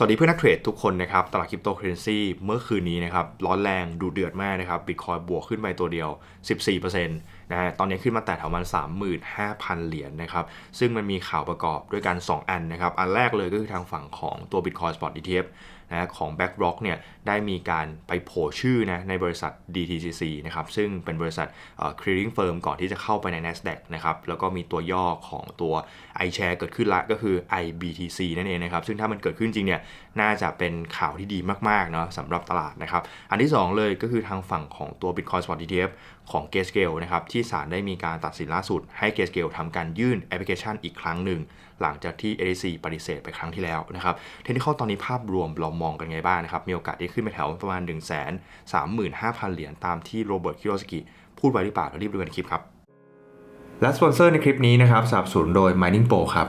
สวัสดีเพื่อนนักเทรดทุกคนนะครับ ตลาดคริปโตเคอเรนซีเมื่อคืนนี้นะครับ ร้อนแรงดูเดือดมากนะครับบิตคอยบวกขึ้นไปตัวเดียว 14%นะฮะตอนนี้ขึ้นมาแต่แถวมัน 35,000 เหรียญนะครับ ซึ่งมันมีข่าวประกอบด้วยกัน 2 อันนะครับ อันแรกเลยก็คือทางฝั่งของตัว Bitcoin Spot ETF นะของ BlackRock เนี่ยได้มีการไปโผล่ชื่อนะในบริษัท DTCC นะครับซึ่งเป็นบริษัท clearing firm ก่อนที่จะเข้าไปใน NASDAQ นะครับแล้วก็มีตัวย่อของตัว iShare เกิดขึ้นละก็คือ IBTC นั่นเองนะครับซึ่งถ้ามันเกิดขึ้นจริงเนี่ยน่าจะเป็นข่าวที่ดีมากๆเนาะสำหรับตลาดนะครับ อันที่ 2 เลยก็คือทางฝั่งของตัว Bitcoin Spot ETF ของ g a s c a l e นะครับที่ศาลได้มีการตัดสินล่าสุด ให้ g a s c a l e ทำการยื่นแอปพลิเคชันอีกครั้งหนึ่ง หลังจากที่ ADC ปฏิเสธไปครั้งที่แล้วนะครับเทคนิคตอนนี้ภาพรวมเรามองกันไงบ้างนะครับ มีโอกาสที่ขึ้นไปแถวประมาณ 1 3 5 0 0 0 เหรียญตามที่โรเบิร์ตคิโรสกิพูดไว้หรือเปล่าเรารีบดูกันคลิปครับและสปอนเซอร์ในคลิปนี้นะครับสนับสนุนโดย Mining Pro ครับ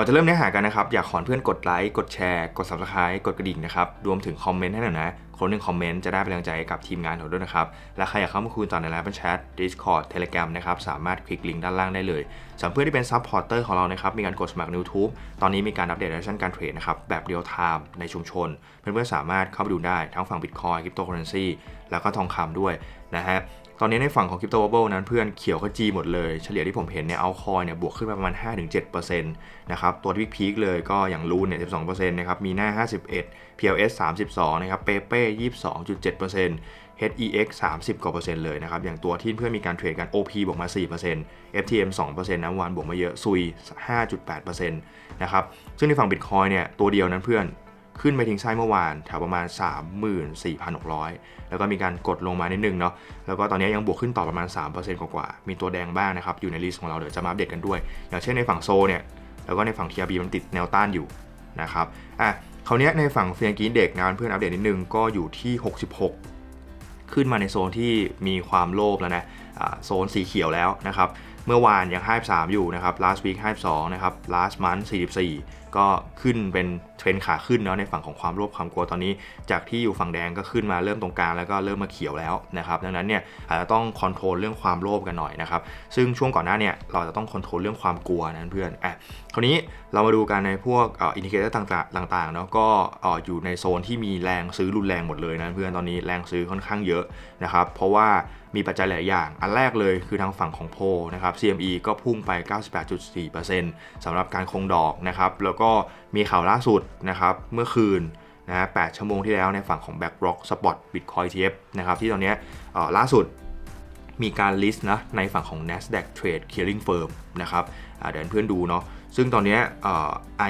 ก่อนจะเริ่มเนื้อหากันนะครับ อยากขอเพื่อนกดไลค์กดแชร์กด subscribe กดกระดิ่งนะครับ รวมถึงคอมเมนต์ให้หน่อยนะ คนหนึ่งคอมเมนต์จะได้เป็นกำลังใจกับทีมงานเราด้วยนะครับ และใครอยากเข้ามาคุยต่อในไลน์แชท Discord Telegram นะครับ สามารถคลิกลิงก์ด้านล่างได้เลยสำหรับเพื่อนที่เป็นซับพอร์เตอร์ของเรานะครับ มีการกดสมัคร YouTube ตอนนี้มีการอัปเดตเรื่องการเทรดนะครับแบบเรียลไทม์ในชุมชน เพื่อนๆสามารถเข้าไปดูได้ทั้งฝั่ง Bitcoin Cryptocurrency แล้วก็ทองคำด้วยนะฮะ ตอนนี้ในฝั่งของ Crypto Bubble นั้นเพื่อนเขียวขจีหมดเลย เฉลี่ยที่ผมเห็นเนี่ยเอาคอยเนี่ยบวกขึ้นมาประมาณ 5-7%นะครับ ตัวที่พีคเลยก็อย่างรูนเนี่ย 12%นะครับ มีหน้า 51 PLS 32 นะครับ เปเป้ 22.7% HEX 30 กว่าเปอร์เซ็นต์เลยนะครับ อย่างตัวที่เพื่อนมีการเทรดกัน OP บวกมา 4% FTM 2%นะวันบวกมาเยอะซุย 5.8%นะครับ ซึ่งในฝั่ง Bitcoin เนี่ยตัวเดียวนั้นเพื่อน ขึ้นไปทิ้งไส้เมื่อวานแถวประมาณ 34,600 แล้วก็มีการกดลงมานิดนึงเนาะแล้วก็ตอนนี้ยังบวกขึ้นต่อประมาณ 3%กว่าๆมีตัวแดงบ้างนะครับอยู่ในลิสต์ของเราเดี๋ยวจะมาอัปเดตกันด้วย อย่างเช่นในฝั่งโซเนี่ยแล้วก็ในฝั่ง TRB มันติดแนวต้านอยู่นะครับอะคราวนี้ในฝั่งเฟียงกีนเด็กงานเพื่อนอัปเดตนิดนึงก็อยู่ที่ 66 ขึ้นมาในโซนที่มีความโลภแล้วนะโซนสีเขียวแล้วนะครับ เมื่อวานยังห้าสามอยู่นะครับ last week ห้าสองนะครับ last month 44 ก็ขึ้นเป็นเทรนขาขึ้นเนาะในฝั่งของความโลภความกลัวตอนนี้ จากที่อยู่ฝั่งแดงก็ขึ้นมาเริ่มตรงกลางแล้วก็เริ่มมาเขียวแล้วนะครับดังนั้นเนี่ยอาจจะต้องคอนโทรลเรื่องความโลภกันหน่อยนะครับซึ่งช่วงก่อนหน้าเนี่ยเราจะต้องคอนโทรลเรื่องความกลัวนะเพื่อนอะคราวนี้เรามาดูกันในพวกอินดิเคเตอร์ต่างๆเนาะก็อยู่ในโซนที่มีแรงซื้อรุนแรงหมดเลยนะเพื่อนตอนนี้แรงซื้อค่อนข้างเยอะนะครับเพราะว่า มีปัจจัยหลายอย่าง อันแรกเลยคือทางฝั่งของโพนะครับ CME ก็พุ่งไป 98.4%สำหรับการคงดอกนะครับ แล้วก็มีข่าวล่าสุดนะครับเมื่อคืนนะ8ชั่วโมงที่แล้วในฝั่งของ BlackRock Spot Bitcoin ETF นะครับที่ตอนนี้ล่าสุดมีการลิสต์นะในฝั่งของ NASDAQ Trade Clearing Firm นะครับเดี๋ยวเพื่อนดูเนาะซึ่งตอนนี้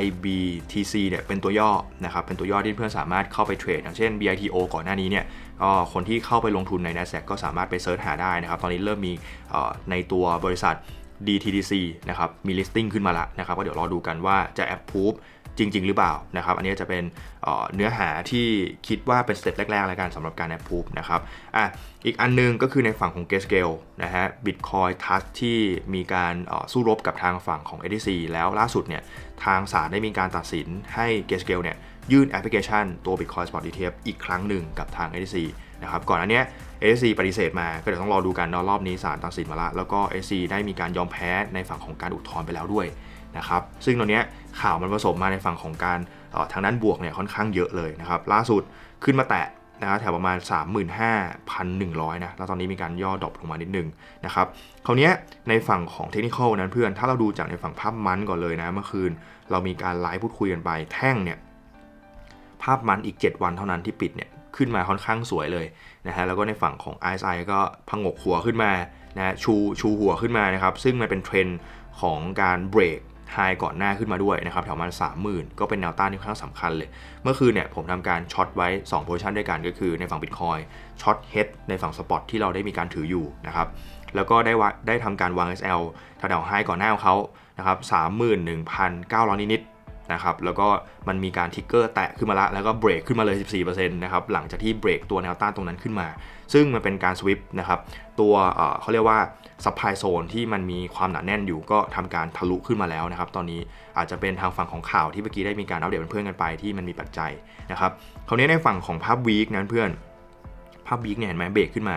IBTC เนี่ยเป็นตัวย่อนะครับเป็นตัวย่อที่เพื่อนสามารถเข้าไปเทรดอย่างเช่น BITO ก่อนหน้านี้เนี่ย ก็คนที่เข้าไปลงทุนใน NASDAQ ก็สามารถไปเซิร์ชหาได้นะครับ ตอนนี้เริ่มมีในตัวบริษัท DTDC นะครับ มี listing ขึ้นมาแล้วนะครับ ก็เดี๋ยวรอดูกันว่าจะ approve จริง ๆ หรือเปล่านะครับ อันนี้จะเป็นเนื้อหาที่คิดว่าเป็นสเต็ปแรกๆ แล้วกันสำหรับการ approve นะครับอะอีกอันนึงก็คือในฝั่งของ g a s c a l e นะฮะ Bitcoin Trust ที่มีการสู้รบกับทางฝั่งของ SEC แล้วล่าสุดเนี่ยทางศาลได้มีการตัดสินให้ g a s c a l e เนี่ยยื่นแอปพลิเคชันตัว Bitcoin Spot ETF อีกครั้งหนึ่งกับทาง SEC นะครับก่อนอันเนี้ย SC ปฏิเสธมา ก็เดี๋ยวต้องรอดูกันเนาะรอบนี้ศาลตัดสินมาละแล้วก็ SC ได้มีการยอมแพ้ในฝั่งของการอุทธรณ์ไปแล้วด้วย นะครับซึ่งตอนนี้ข่าวมันผสมมาในฝั่งของการทางด้านบวกเนี่ยค่อนข้างเยอะเลยนะครับล่าสุดขึ้นมาแตะนะแถวประมาณ 35,100 นะ แล้วตอนนี้มีการย่อดรอปลงมานิดนึงนะครับ คราวนี้ในฝั่งของเทคนิคนั้นเพื่อน ถ้าเราดูจากในฝั่งภาพมันก่อนเลยนะ เมื่อคืน เรามีการไลฟ์พูดคุยกันไป แท่งเนี่ย ภาพมันอีก 7 วันเท่านั้นที่ปิดเนี่ย ขึ้นมาค่อนข้างสวยเลยนะฮะ แล้วก็ในฝั่งของ RSI ก็พังกหัวขึ้นมานะ ชู ชูหัวขึ้นมานะครับ ซึ่งมันเป็นเทรนด์ของการเบรก ไฮก่อนหน้าขึ้นมาด้วยนะครับแถวประมาณ30,000ก็เป็นแนวต้านที่ค่อนข้างสำคัญเลย เมื่อคืนเนี่ยผมทำการช็อตไว้2โพซิชันด้วยกันก็คือในฝั่ง Bitcoin ช็อตเฮดในฝั่งสปอตที่เราได้มีการถืออยู่นะครับแล้วก็ได้ว่าได้ทำการวาง SL แถวๆไฮก่อนหน้าของเขานะครับ31,900 นิดๆนะครับแล้วก็มันมีการทิกเกอร์แตะขึ้นมาละแล้วก็เบรกขึ้นมาเลย 14%นะครับหลังจากที่เบรกตัวแนวต้านตรงนั้นขึ้นมา ซึ่งมันเป็นการสวิปนะครับตัวเขาเรียกว่า ซัพพลายโซนที่มันมีความหนาแน่นอยู่ก็ทำการทะลุขึ้นมาแล้วนะครับ ตอนนี้อาจจะเป็นทางฝั่งของข่าวที่เมื่อกี้ได้มีการอัปเดตเป็นเพื่อนกันไปที่มันมีปัจจัยนะครับคราวนี้ในฝั่งของภาพวีคนั้นเพื่อนภาพวีคเนี่ยเห็นไหมเบรกขึ้นมา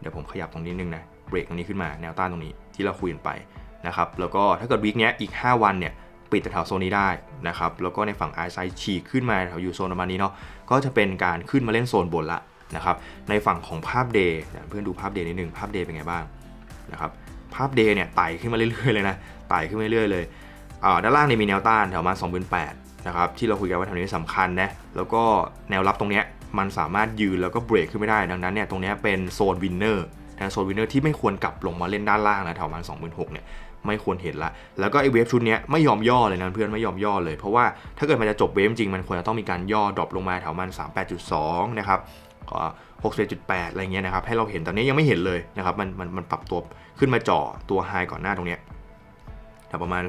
เดี๋ยวผมขยับตรงนี้นิดนึงนะเบรกตรงนี้ขึ้นมาแนวต้านตรงนี้ที่เราคุยกันไปนะครับแล้วก็ถ้าเกิดวีคเนี้ยอีก 5 วันเนี่ยปิดแถวโซนนี้ได้นะครับแล้วก็ในฝั่งไอไซฉีกขึ้นมาแถวอยู่โซนประมาณนี้เนาะก็จะเป็นการขึ้นมาเล่นโซนบนละนะครับในฝั่งของภาพเดย์เพื่อนดูภาพเดย์นิดนึงภาพเดย์เป็นไงบ้าง นะครับภาพเดย์เนี่ยไต่ขึ้นมาเรื่อยๆเลยนะไต่ขึ้นมาเรื่อยๆเลยด้านล่างเนี่ยมีแนวต้านแถวมา2 8 0 0นะครับที่เราคุยกันว่าแถวนี้สำคัญนะแล้วก็แนวรับตรงเนี้ยมันสามารถยืนแล้วก็เบรกขึ้นไม่ได้ดังนั้นเนี่ยตรงเนี้ยเป็นโซนวินเนอร์นะโซนวินเนอร์ที่ไม่ควรกลับลงมาเล่นด้านล่างนะแถวมาณ26,000เนี่ยไม่ควรเห็นละ แล้วก็ไอเวฟชุดเนี้ยไม่ยอมย่อเลยนะเพื่อนไม่ยอมย่อเลย เพราะว่าถ้าเกิดมันจะจบเวฟจริงมันควรจะต้องมีการย่อดรอปลงมาแถวมัน 38.2 นะครับ 61.8อะไรเงี้ยนะครับให้เราเห็นตอนนี้ยังไม่เห็นเลยนะครับมันมันมันปรับตัวขึ้นมาจ่อตัวไฮก่อนหน้าตรงเนี้ยแถวประมาณ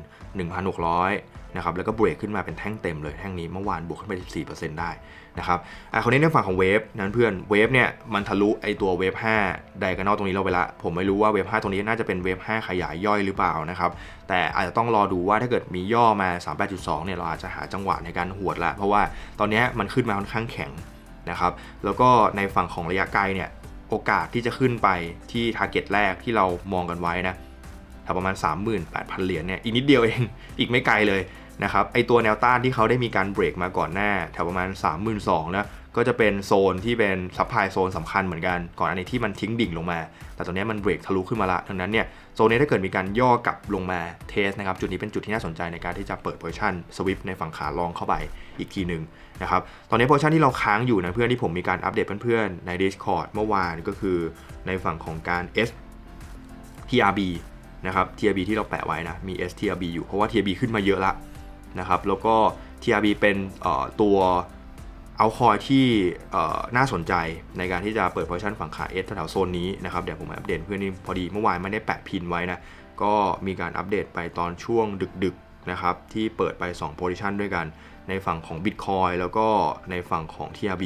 31,600นะครับแล้วก็เบรกขึ้นมาเป็นแท่งเต็มเลยแท่งนี้เมื่อวานบวกขึ้นไป 14%ได้นะครับอะคราวนี้ในฝั่งของเวฟนั้นเพื่อนเวฟเนี่ยมันทะลุไอตัวเวฟ5ไดกานอลตรงนี้เราไปละ ผมไม่รู้ว่าเวฟ5ตรงนี้น่าจะเป็นเวฟ5ขยายย่อยหรือเปล่านะครับแต่อาจจะต้องรอดูว่าถ้าเกิดมีย่อมา 38.2เนี่ยเราอาจจะหาจังหวะในการหวดละ เพราะว่าตอนนี้มันขึ้นมาค่อนข้างแข็ง นะครับ แล้วก็ในฝั่งของระยะไกลเนี่ยโอกาสที่จะขึ้นไปที่ทาร์เก็ตแรกที่เรามองกันไว้นะแถวประมาณ 38,000 เหรียญเนี่ยอีกนิดเดียวเองอีกไม่ไกลเลยนะครับไอตัวแนวต้านที่เขาได้มีการเบรกมาก่อนหน้า แถวประมาณ 32,000นะก็จะเป็นโซนที่เป็นซัพพลายโซนสำคัญเหมือนกัน ก่อนอันนี้ที่มันทิ้งดิ่งลงมา แต่ตอนนี้มันเบรกทะลุขึ้นมาละดังนั้นเนี่ย โซนนี้ถ้าเกิดมีการย่อกลับลงมาเทสนะครับจุดนี้เป็นจุดที่น่าสนใจในการที่จะเปิดโพซิชันสวิปในฝั่งขาลองเข้าไปอีกทีหนึ่งนะครับตอนนี้โพซิชันที่เราค้างอยู่นะเพื่อนที่ผมมีการอัปเดตเพื่อนๆใน Discord เมื่อวานก็คือในฝั่งของการ S TRB นะครับ TRB ที่เราแปะไว้นะมี STRB อยู่เพราะว่า TRB ขึ้นมาเยอะละนะครับแล้วก็ TRB เป็นตัว เอาคอยที่น่าสนใจในการที่จะเปิดโพซิชันฝั่งขาเอสแถวโซนนี้นะครับเดี๋ยวผมมาอัปเดตเพื่อนนี่พอดีเมื่อวานไม่ได้แปะพินไว้นะ ก็มีการอัปเดตไปตอนช่วงดึกๆนะครับที่เปิดไป2โพซิชันด้วยกัน ในฝั่งของ Bitcoin แล้วก็ในฝั่งของ TRB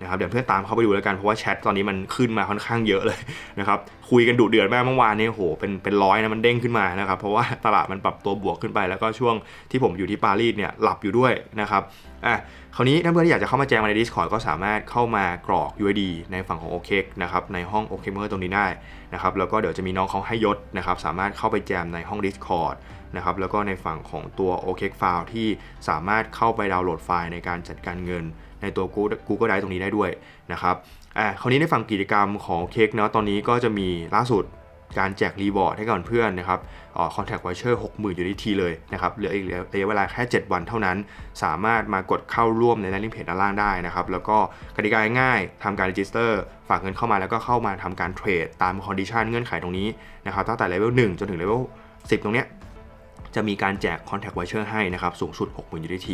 นะครับเดี๋ยวเพื่อนตามเข้าไปดูแล้วกันเพราะว่าแชทตอนนี้มันขึ้นมาค่อนข้างเยอะเลยนะครับคุยกันดุเดือดมากเมื่อวานนี้โหเป็นเป็นร้อยนะมันเด้งขึ้นมานะครับเพราะว่าตลาดมันปรับตัวบวกขึ้นไป แล้วก็ช่วงที่ผมอยู่ที่ปารีสเนี่ยหลับอยู่ด้วยนะครับอะคราวนี้ถ้าเพื่อนที่อยากจะเข้ามาแจมใน Discord ก็สามารถเข้ามากรอก UID ในฝั่งของ OK นะครับในห้อง OK เมอร์ตรงนี้ได้นะครับแล้วก็เดี๋ยวจะมีน้องเขาให้ยศนะครับสามารถเข้าไปแจมในห้อง Discord นะครับแล้วก็ในฝั่งของตัว OK File ที่สามารถเข้าไปดาวน์โหลดไฟล์ในการจัดการเงิน ในตัว Google Drive ตรงนี้ได้ด้วยนะครับอะคราวนี้ในฝั่งกิจกรรมของเค้กเนาะตอนนี้ก็จะมีล่าสุดการแจกรีวอร์ดให้กับเพื่อนนะครับอ๋อคอนแทคไวเชอร์60,000อยู่ที่ทีเลยนะครับ เหลืออีกระยะเวลาแค่ 7 วันเท่านั้น สามารถมากดเข้าร่วมใน landing page ด้านล่างได้นะครับ แล้วก็กติกาง่ายๆทำการ register ฝากเงินเข้ามาแล้วก็เข้ามาทำการเทรดตาม condition เงื่อนไขตรงนี้นะครับ ตั้งแต่เลเวล1จนถึงเลเวล10 ตรงเนี้ย จะมีการแจก Contact Voucher ให้นะครับสูงสุด 60,000 USDT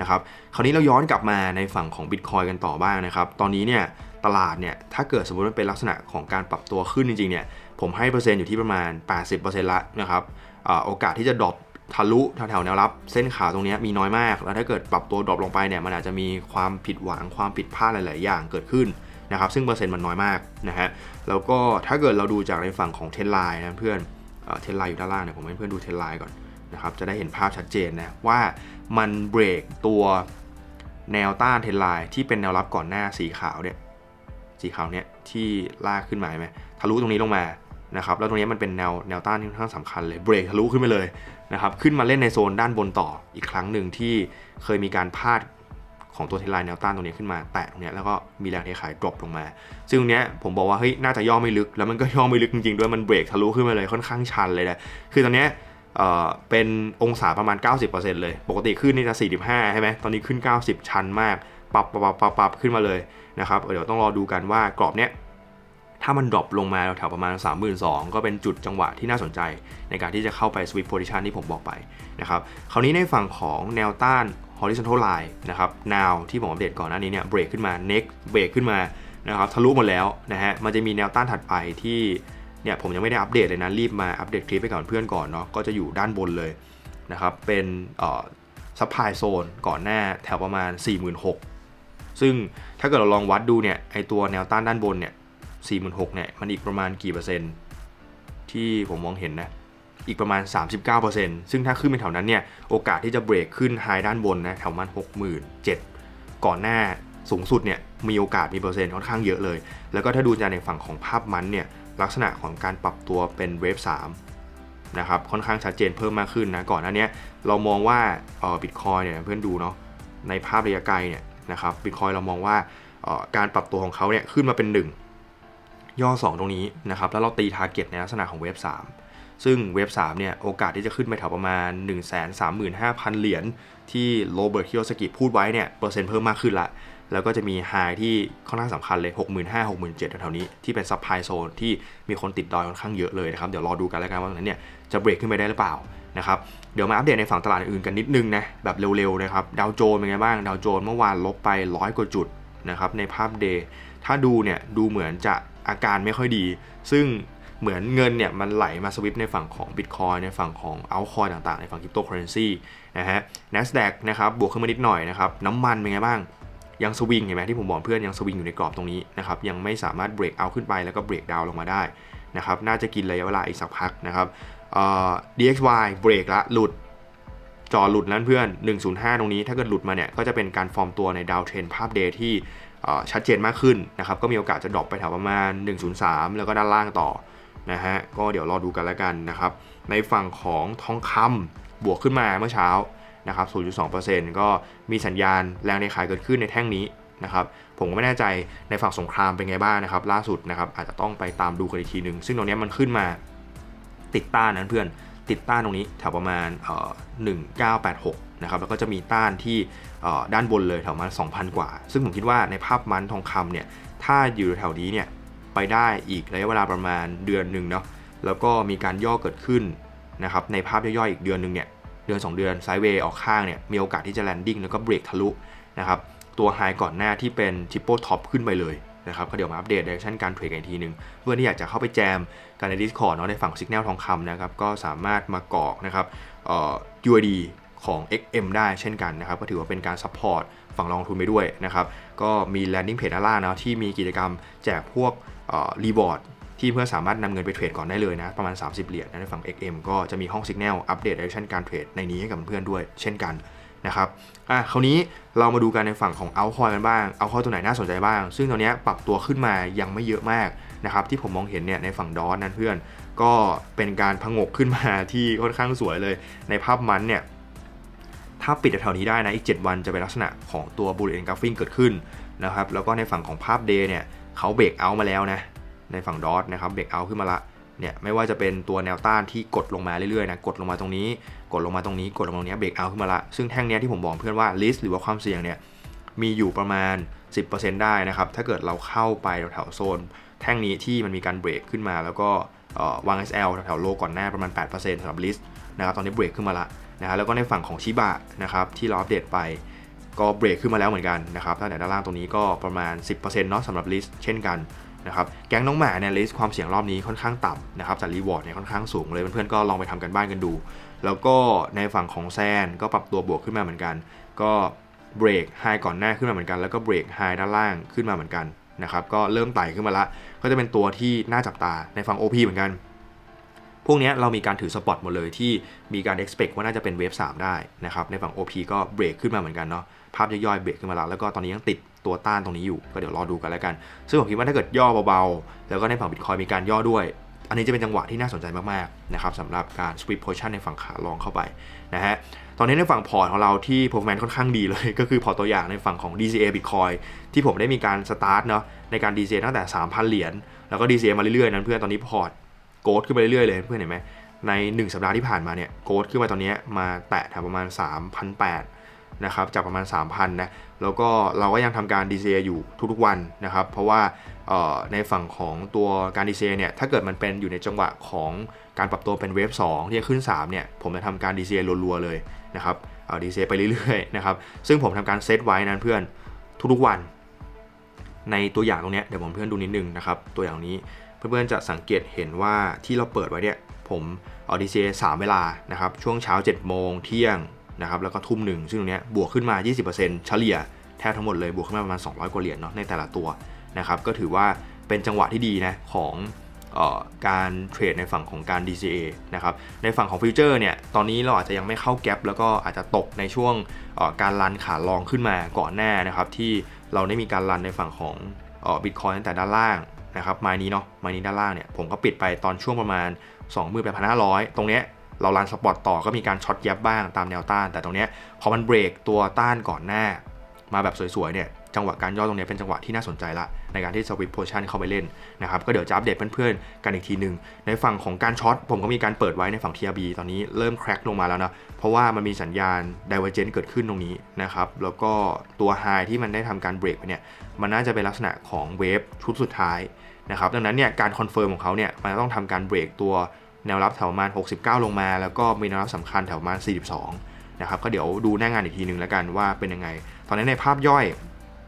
นะครับคราวนี้เราย้อนกลับมาในฝั่งของ Bitcoin กันต่อบ้างนะครับตอนนี้เนี่ยตลาดเนี่ยถ้าเกิดสมมติมันเป็นลักษณะของการปรับตัวขึ้นจริงๆเนี่ยผมให้เปอร์เซ็นต์อยู่ที่ประมาณ 80%ละนะครับอโอกาสที่จะดรอปทะลุแถวๆแนวรับเส้นขาวตรงนี้มีน้อยมาก แล้วถ้าเกิดปรับตัวดรอปลงไปเนี่ยมันอาจจะมีความผิดหวังความผิดพลาดหลาย ๆ อย่างเกิดขึ้นนะครับซึ่งเปอร์เซ็นต์มันน้อยมากนะฮะแล้วก็ถ้าเกิดเราดูจากในฝั่งของเทนไลน์นะเพื่อนเทนไลน์อยู่ด้านล่างเนี่ยผมให้เพื่อนดูเทนไลน์ก่อน นะครับจะได้เห็นภาพชัดเจนนะว่ามันเบรกตัวแนวต้านเทนไลน์ที่เป็นแนวรับก่อนหน้าสีขาวเนี่ยสีขาวเนี่ยที่ลากขึ้นมาไหมทะลุตรงนี้ลงมานะครับแล้วตรงนี้มันเป็นแนวแนวต้านที่ค่อนข้างสำคัญเลยเบรกทะลุขึ้นไปเลยนะครับขึ้นมาเล่นในโซนด้านบนต่ออีกครั้งหนึ่งที่เคยมีการพลาดของตัวเทไลน์แนวต้านตรงนี้ขึ้นมาแตะตรงนี้แล้วก็มีแรงเทขายดรอปลงมา ซึ่งตรงเนี้ยผมบอกว่าเฮ้ยน่าจะย่อไม่ลึกแล้วมันก็ย่อไม่ลึกจริงๆด้วยมันเบรกทะลุขึ้นมาเลยค่อนข้างชันเลยนะคือตอนเนี้ย เอ่อเป็นองศาประมาณ 90%เลย ปกติขึ้นนี่จะ45 ใช่ไหมตอนนี้ขึ้น 90 ชันมาก ปรับปรับปรับปรับขึ้นมาเลยนะครับ เดี๋ยวต้องรอดูกันว่ากรอบเนี้ยถ้ามันดรอปลงมาแถวประมาณ 32,000 ก็เป็นจุดจังหวะที่น่าสนใจ ในการที่จะเข้าไป sweep position ที่ผมบอกไปนะครับ คราวนี้ในฝั่งของแนวต้าน horizontal line นะครับ now ที่ผมอัปเดตก่อนหน้านี้เนี่ยเบรกขึ้นมา next เบรกขึ้นมานะครับทะลุหมดแล้วนะฮะ มันจะมีแนวต้านถัดไปที่ เนี่ยผมยังไม่ได้อัปเดตเลยนะรีบมาอัปเดตคลิปไปก่อนเพื่อนก่อนเนาะก็จะอยู่ด้านบนเลยนะครับเป็นซัพพลายโซนก่อนหน้าแถวประมาณ 46,000 ซึ่งถ้าเกิดเราลองวัดดูเนี่ยไอตัวแนวต้านด้านบนเนี่ย46,000เนี่ยมันอีกประมาณกี่เปอร์เซ็นต์ที่ผมมองเห็นนะอีกประมาณ 39%ซึ่งถ้าขึ้นไปแถวนั้นเนี่ยโอกาสที่จะเบรกขึ้นไฮด้านบนนะแถวมัน67,000 ก่อนหน้าสูงสุดเนี่ยมีโอกาสมีเปอร์เซ็นต์ค่อนข้างเยอะเลย แล้วก็ถ้าดูจากในฝั่งของภาพมันเนี่ย ลักษณะของการปรับตัวเป็นเวฟ3นะครับค่อนข้างชัดเจนเพิ่มมากขึ้นนะก่อนหน้านี้เรามองว่าเออบิตคอยเนี่ยเพื่อนดูเนาะในภาพระยะไกลเนี่ยนะครับบิตคอยเรามองว่าการปรับตัวของเขาเนี่ยขึ้นมาเป็น 1 ย่อ 2 ตรงนี้นะครับแล้วเราตีทาร์เก็ตในลักษณะของเวฟ3ซึ่งเวฟ3เนี่ยโอกาสที่จะขึ้นไปแถวประมาณ 1 3 5 0 0 0 เหรียญที่โรเบิร์ตคิโอสกิพูดไว้เนี่ยเปอร์เซ็นต์เพิ่มมากขึ้นละ แล้วก็จะมีไฮที่ค่อนข้างสำคัญเลย 65,000 67,000แถวๆนี้ที่เป็นซับไพโซนที่มีคนติดดอยค่อนข้างเยอะเลยนะครับ เดี๋ยวรอดูกันแล้วกันว่าตรงนั้นเนี่ยจะเบรกขึ้นไปได้หรือเปล่านะครับเดี๋ยวมาอัปเดตในฝั่งตลาดอื่นกันนิดนึงนะแบบเร็วๆนะครับดาวโจนส์เป็นไงบ้างดาวโจนส์เมื่อวานลบไป100กว่าจุดนะครับในภาพเดย์ถ้าดูเนี่ยดูเหมือนจะอาการไม่ค่อยดี ซึ่งเหมือนเงินเนี่ยมันไหลมาสวิปในฝั่งของ Bitcoin ในฝั่งของ altcoin ต่างๆ ในฝั่งคริปโตเคอเรนซีนะฮะ NASDAQ นะครับบวกขึ้นมานิดหน่อยนะครับน้ำมันเป็นไงบ้าง ยังสวิงเห็นไหมที่ผมบอกเพื่อนยังสวิงอยู่ในกรอบตรงนี้นะครับยังไม่สามารถเบรกเอาขึ้นไปแล้วก็เบรกดาวลงมาได้นะครับน่าจะกินระยะเวลาอีกสักพักนะครับเอ่อ DXY เบรกละหลุดจอหลุดนั้นเพื่อน 105 ตรงนี้ถ้าเกิดหลุดมาเนี่ยก็จะเป็นการฟอร์มตัวในดาวเทรนภาพเดย์ที่ชัดเจนมากขึ้นนะครับก็มีโอกาสจะดรอปไปแถวประมาณ 103 แล้วก็ด้านล่างต่อนะฮะก็เดี๋ยวรอดูกันแล้วกันนะครับในฝั่งของทองคำบวกขึ้นมาเมื่อเช้า นะครับ 0.2%ก็มีสัญญาณแรงในขายเกิดขึ้นในแท่งนี้นะครับ ผมก็ไม่แน่ใจในฝั่งสงครามเป็นไงบ้างนะครับ ล่าสุดนะครับอาจจะต้องไปตามดูกันอีกทีหนึ่งซึ่งตรงนี้มันขึ้นมาติดต้านนั้นเพื่อนติดต้านตรงนี้แถวประมาณ1986นะครับแล้วก็จะมีต้านที่ด้านบนเลยแถวประมาณ2,000 กว่า ซึ่งผมคิดว่าในภาพมันทองคำเนี่ยถ้าอยู่แถวนี้เนี่ยไปได้อีกระยะเวลาประมาณเดือนหนึ่งเนาะแล้วก็มีการย่อเกิดขึ้นนะครับในภาพย่อยๆอีกเดือนหนึ่งเนี่ย เดือน 2 เดือนไซด์เวย์ออกข้างเนี่ยมีโอกาสที่จะแลนดิ้งแล้วก็เบรกทะลุนะครับตัวไฮก่อนหน้าที่เป็นทิปโปท็อปขึ้นไปเลยนะครับก็เดี๋ยวมาอัปเดตเดเรคชั่นการเทรดกันอีกทีหนึ่งเพื่อนที่อยากจะเข้าไปแจมกันใน Discord เนาะในฝั่ง Signal ทองคำนะครับก็สามารถมากรอกนะครับเอ่อ UID ของ XM ได้เช่นกันนะครับก็ถือว่าเป็นการซัพพอร์ตฝั่งลงทุนไปด้วยนะครับก็มี landing page ด้านล่างเนาะที่มีกิจกรรมแจกพวกรีบอร์ด ที่เพื่อนสามารถนำเงินไปเทรดก่อนได้เลยนะ ประมาณ 30 เหรียญนะในฝั่ง XM ก็จะมีห้อง Signal อัปเดต direction การเทรดในนี้ให้กับเพื่อนด้วย เช่นกันนะครับอะคราวนี้เรามาดูกันในฝั่งของ altcoin กันบ้าง altcoin ตัวไหนน่าสนใจบ้าง ซึ่งตัวนี้ปรับตัวขึ้นมายังไม่เยอะมากนะครับที่ผมมองเห็นเนี่ยในฝั่งดอทนั้นเพื่อน ก็เป็นการพงกขึ้นมาที่ค่อนข้างสวยเลย ในภาพมันเนี่ยถ้าปิดแถวนี้ได้นะอีก 7 วันจะเป็นลักษณะของตัว Bullish Engulfing เกิดขึ้นนะครับแล้วก็ในฝั่งของภาพ Day เนี่ยเขาเบรกเอามาแล้วนะ ในฝั่งดอทนะครับเบรกเอาขึ้นมาละเนี่ยไม่ว่าจะเป็นตัวแนวต้านที่กดลงมาเรื่อยๆนะกดลงมาตรงนี้ กดลงมาตรงนี้กดลงมาตรงนี้เบรกเอาขึ้นมาละซึ่งแท่งเนี้ยที่ผมบอกเพื่อนว่า list หรือว่าความเสี่ยงเนี่ยมีอยู่ประมาณ 10%ได้นะครับถ้าเกิดเราเข้าไปแถวๆโซน แท่งนี้ที่มันมีการเบรกขึ้นมา แล้วก็เอ่อวาง SL แถวๆโลก่อนหน้าประมาณ 8%สำหรับ list นะครับตอนนี้เบรกขึ้นมาละนะฮะแล้วก็ในฝั่งของชิบะนะครับที่เราอัปเดตไปก็เบรกขึ้นมาแล้วเหมือนกันนะครับตั้งแต่ด้านล่างตรงนี้ก็ประมาณ 10%เนาะสำหรับ list เช่นกัน นะครับแก๊งน้องหมาเนี่ยลิสความเสี่ยงรอบนี้ค่อนข้างต่ำนะครับแต่รีวอร์ดเนี่ยค่อนข้างสูงเลยเพื่อนๆก็ลองไปทำกันบ้านกันดู แล้วก็ในฝั่งของแซนก็ปรับตัวบวกขึ้นมาเหมือนกัน ก็เบรกไฮก่อนหน้าขึ้นมาเหมือนกันแล้วก็เบรกไฮด้านล่างขึ้นมาเหมือนกันนะครับก็เริ่มไต่ขึ้นมาละก็จะเป็นตัวที่น่าจับตาในฝั่ง OP เหมือนกัน พวกนี้เรามีการถือสปอตหมดเลยที่มีการ expect ว่าน่าจะเป็นเวฟ3ได้นะครับในฝั่ง OP ก็เบรกขึ้นมาเหมือนกันเนาะภาพย่อยๆเบรกขึ้นมาแล้วแล้วก็ตอนนี้ยังติด ตัวต้านตรงนี้อยู่ ก็เดี๋ยวรอดูกันแล้วกัน ซึ่งผมคิดว่าถ้าเกิดย่อเบาๆ แล้วก็ในฝั่ง Bitcoin มีการย่อด้วย อันนี้จะเป็นจังหวะที่น่าสนใจมากๆนะครับสำหรับการ sweep position ในฝั่งขาลองเข้าไปนะฮะตอนนี้ในฝั่งพอร์ตของเราที่ performance ค่อนข้างดีเลย ก็คือพอร์ตตัวอย่างในฝั่งของ DCA Bitcoin ที่ผมได้มีการสตาร์ทเนาะในการ DCA ตั้งแต่ 3,000 เหรียญแล้วก็ DCA มาเรื่อยๆนั้นเพื่อนตอนนี้พอร์ตโกดขึ้นไปเรื่อยๆเลยเพื่อนเห็นไหมใน 1 สัปดาห์ที่ผ่านมาเนี่ยโกดขึ้นมาตอนนี้มาแตะแถวประมาณ 3,800 นะครับจากประมาณ 3,000นะแล้วก็เราก็ยังทำการ DCA อยู่ทุกๆวันนะครับเพราะว่าในฝั่งของตัวการ DCA เนี่ยถ้าเกิดมันเป็นอยู่ในจังหวะของการปรับตัวเป็นเวฟ2ที่จะขึ้น 3 เนี่ย ผมจะทำการ DCA รัวๆเลยนะครับเอ่อ DCA ไปเรื่อยๆนะครับซึ่งผมทำการเซตไว้นั้นเพื่อนทุกๆวัน ในตัวอย่างตรงนี้เดี๋ยวผมเพื่อนดูนิดนึงนะครับตัวอย่างนี้เพื่อนๆจะสังเกตเห็นว่าที่เราเปิดไว้เนี่ยผมเอา DCA 3เวลานะครับช่วงเช้า7โมงเที่ยง นะครับแล้วก็ทุ่มหนึ่งซึ่งตรงนี้บวกขึ้นมา 20%เฉลี่ยแทบทั้งหมดเลยบวกขึ้นมาประมาณ 200 กว่าเหรียญเนาะในแต่ละตัวนะครับก็ถือว่าเป็นจังหวะที่ดีนะของออการเทรดในฝั่งของการ DCA นะครับในฝั่งของฟิวเจอร์เนี่ยตอนนี้เราอาจจะยังไม่เข้าแกลบแล้วก็อาจจะตกในช่วงการรันขาลองขึ้นมาก่อนหน้านะครับที่เราได้มีการรันในฝั่งของบิตคอยตั้งแต่ด้านล่างนะครับไม้นี้เนาะไม้นี้ด้านล่างเนี่ยผมก็ปิดไปตอนช่วงประมาณ 28,500 ตรงเนี้ย เรารันสปอร์ตต่อก็มีการช็อตแยบบ้างตามแนวต้าน แต่ตรงเนี้ยพอมันเบรกตัวต้านก่อนหน้า มาแบบสวยๆเนี่ยจังหวะการย่อตรงเนี้ยเป็นจังหวะที่น่าสนใจละในการที่สวิตโพชันเข้าไปเล่นนะครับก็เดี๋ยวจะอัปเดตเพื่อนๆกันอีกทีหนึ่งในฝั่งของการช็อตผมก็มีการเปิดไว้ในฝั่ง TRB ตอนนี้เริ่มแคร็กลงมาแล้วนะเพราะว่ามันมีสัญญาณ divergence เกิดขึ้นตรงนี้นะครับแล้วก็ตัว high ที่มันได้ทำการเบรกไปเนี่ยมันน่าจะเป็นลักษณะของเวฟชุดสุดท้ายนะครับดังนั้นเนี่ยการคอนเฟิร์มของเขาเนี่ยมันต้องทำการเบรกตัว แนวรับแถวประมาณ 69 ลงมา แล้วก็มีแนวรับสำคัญแถวประมาณ 42 นะครับ ก็เดี๋ยวดูหน้างานอีกทีหนึ่งแล้วกันว่าเป็นยังไง ตอนนี้ในภาพย่อย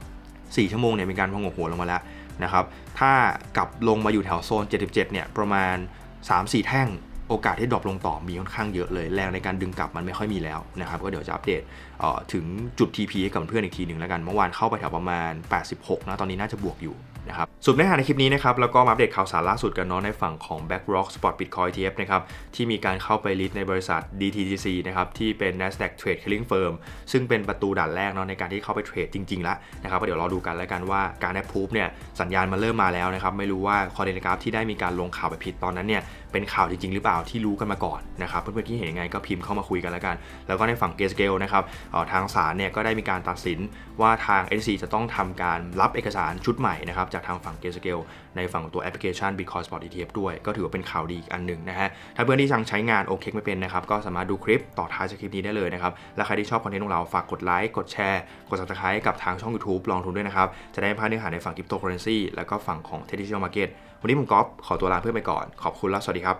4 ชั่วโมงเนี่ยมีการพองหัวลงมาแล้วนะครับ ถ้ากลับลงมาอยู่แถวโซน 77 เนี่ยประมาณ 3-4 แท่งโอกาสที่ดรอปลงต่อมีค่อนข้างเยอะเลย แรงในการดึงกลับมันไม่ค่อยมีแล้วนะครับก็เดี๋ยวจะอัปเดตเถึงจุด TP ให้กับเพื่อนอีกทีหนึ่งแล้วกัน เมื่อวานเข้าไปแถวประมาณ 86 นะ ตอนนี้น่าจะบวกอยู่ นะครับสุดเนื้อหาในคลิปนี้นะครับแล้วก็มาอัปเดตข่าวสารล่าสุดกันเนาะในฝั่งของ BlackRock Spot Bitcoin ETF นะครับที่มีการเข้าไปลิสต์ในบริษัท DTGC นะครับที่เป็น Nasdaq Trade Clearing Firm ซึ่งเป็นประตูด่านแรกเนาะในการที่เข้าไปเทรดจริงๆแล้วนะครับก็เดี๋ยวรอดูกันแล้วกันว่าการ approve เนี่ยสัญญาณมันเริ่มมาแล้วนะครับไม่รู้ว่าคอเดนกราฟที่ได้มีการลงข่าวไปผิดตอนนั้นเนี่ยเป็นข่าวจริงๆ หรือเปล่าที่รู้กันมาก่อนนะครับเพื่อนๆที่เห็นยังไงก็พิมพ์เข้ามาคุยกันแล้วกัน แล้วก็ในฝั่ง g a y Scale นะครับออทางศาลเนี่ยก็ได้มีการตัดสินว่าทาง SC จะต้องทำการรับเอกสารชุดใหม่นะครับจากทางฝั่ง g a y Scale ในฝั่งของตัวแอปพลิเคชัน Bitcoin Spot ETF ด้วย ก็ถือว่าเป็นข่าวดีอีกอันหนึ่งนะฮะ ถ้าเพื่อนที่ยังใช้งานโอเคไม่เป็นนะครับ ก็สามารถดูคลิปต่อท้ายจากคลิปนี้ได้เลยนะครับ และใครที่ชอบคอนเทนต์ของเราฝากกดไลค์กดแชร์ กด subscribe กับทางช่อง YouTube ลองทุนด้วยนะครับ จะได้ไม่พลาดเนื้อหาในฝั่งคริปโตเคอเรนซีแล้วก็ฝั่งของ Traditional Market วันนี้ผมก๊อฟขอตัวลาเพื่อนไปก่อนขอบคุณและสวัสดีครับ